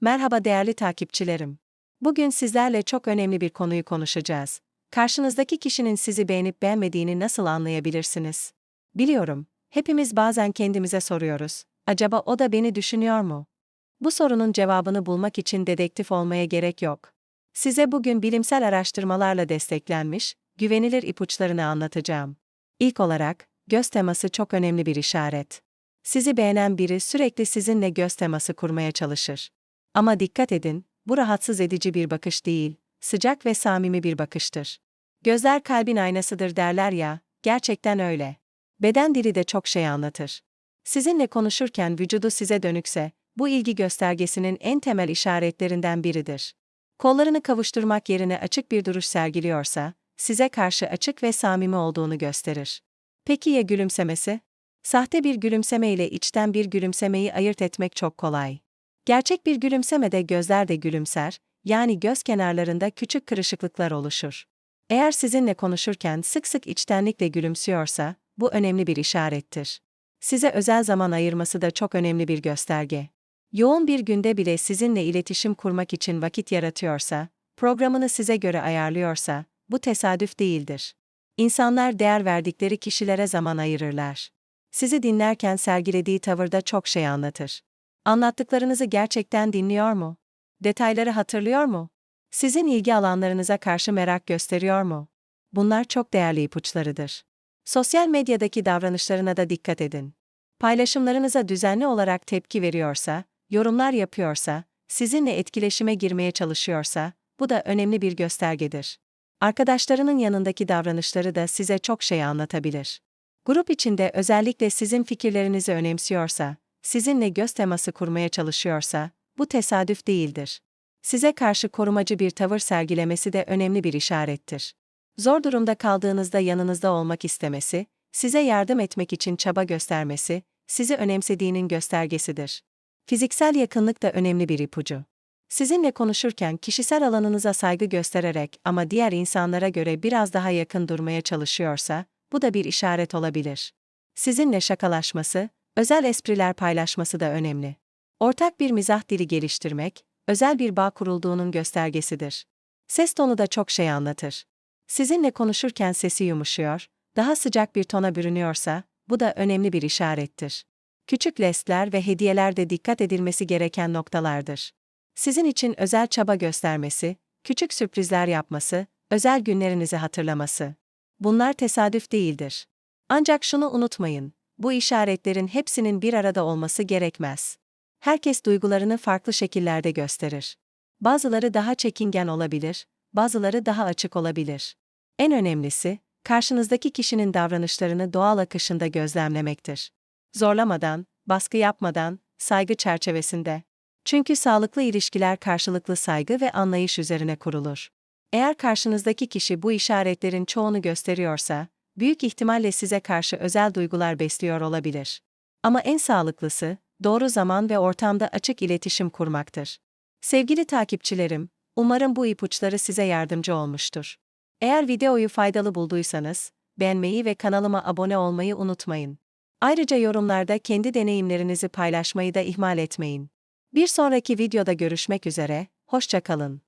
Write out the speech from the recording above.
Merhaba değerli takipçilerim. Bugün sizlerle çok önemli bir konuyu konuşacağız. Karşınızdaki kişinin sizi beğenip beğenmediğini nasıl anlayabilirsiniz? Biliyorum, hepimiz bazen kendimize soruyoruz. Acaba o da beni düşünüyor mu? Bu sorunun cevabını bulmak için dedektif olmaya gerek yok. Size bugün bilimsel araştırmalarla desteklenmiş, güvenilir ipuçlarını anlatacağım. İlk olarak, göz teması çok önemli bir işaret. Sizi beğenen biri sürekli sizinle göz teması kurmaya çalışır. Ama dikkat edin, bu rahatsız edici bir bakış değil, sıcak ve samimi bir bakıştır. Gözler kalbin aynasıdır derler ya, gerçekten öyle. Beden dili de çok şey anlatır. Sizinle konuşurken vücudu size dönükse, bu ilgi göstergesinin en temel işaretlerinden biridir. Kollarını kavuşturmak yerine açık bir duruş sergiliyorsa, size karşı açık ve samimi olduğunu gösterir. Peki ya gülümsemesi? Sahte bir gülümseme ile içten bir gülümsemeyi ayırt etmek çok kolay. Gerçek bir gülümsemede gözler de gülümser, yani göz kenarlarında küçük kırışıklıklar oluşur. Eğer sizinle konuşurken sık sık içtenlikle gülümsüyorsa, bu önemli bir işarettir. Size özel zaman ayırması da çok önemli bir gösterge. Yoğun bir günde bile sizinle iletişim kurmak için vakit yaratıyorsa, programını size göre ayarlıyorsa, bu tesadüf değildir. İnsanlar değer verdikleri kişilere zaman ayırırlar. Sizi dinlerken sergilediği tavırda çok şey anlatır. Anlattıklarınızı gerçekten dinliyor mu? Detayları hatırlıyor mu? Sizin ilgi alanlarınıza karşı merak gösteriyor mu? Bunlar çok değerli ipuçlarıdır. Sosyal medyadaki davranışlarına da dikkat edin. Paylaşımlarınıza düzenli olarak tepki veriyorsa, yorumlar yapıyorsa, sizinle etkileşime girmeye çalışıyorsa, bu da önemli bir göstergedir. Arkadaşlarının yanındaki davranışları da size çok şey anlatabilir. Grup içinde özellikle sizin fikirlerinizi önemsiyorsa, sizinle göz teması kurmaya çalışıyorsa, bu tesadüf değildir. Size karşı korumacı bir tavır sergilemesi de önemli bir işarettir. Zor durumda kaldığınızda yanınızda olmak istemesi, size yardım etmek için çaba göstermesi, sizi önemsediğinin göstergesidir. Fiziksel yakınlık da önemli bir ipucu. Sizinle konuşurken kişisel alanınıza saygı göstererek ama diğer insanlara göre biraz daha yakın durmaya çalışıyorsa, bu da bir işaret olabilir. Sizinle şakalaşması, özel espriler paylaşması da önemli. Ortak bir mizah dili geliştirmek, özel bir bağ kurulduğunun göstergesidir. Ses tonu da çok şey anlatır. Sizinle konuşurken sesi yumuşuyor, daha sıcak bir tona bürünüyorsa, bu da önemli bir işarettir. Küçük lestler ve hediyeler de dikkat edilmesi gereken noktalardır. Sizin için özel çaba göstermesi, küçük sürprizler yapması, özel günlerinizi hatırlaması. Bunlar tesadüf değildir. Ancak şunu unutmayın, bu işaretlerin hepsinin bir arada olması gerekmez. Herkes duygularını farklı şekillerde gösterir. Bazıları daha çekingen olabilir, bazıları daha açık olabilir. En önemlisi, karşınızdaki kişinin davranışlarını doğal akışında gözlemlemektir. Zorlamadan, baskı yapmadan, saygı çerçevesinde. Çünkü sağlıklı ilişkiler karşılıklı saygı ve anlayış üzerine kurulur. Eğer karşınızdaki kişi bu işaretlerin çoğunu gösteriyorsa, büyük ihtimalle size karşı özel duygular besliyor olabilir. Ama en sağlıklısı, doğru zaman ve ortamda açık iletişim kurmaktır. Sevgili takipçilerim, umarım bu ipuçları size yardımcı olmuştur. Eğer videoyu faydalı bulduysanız, beğenmeyi ve kanalıma abone olmayı unutmayın. Ayrıca yorumlarda kendi deneyimlerinizi paylaşmayı da ihmal etmeyin. Bir sonraki videoda görüşmek üzere, hoşçakalın.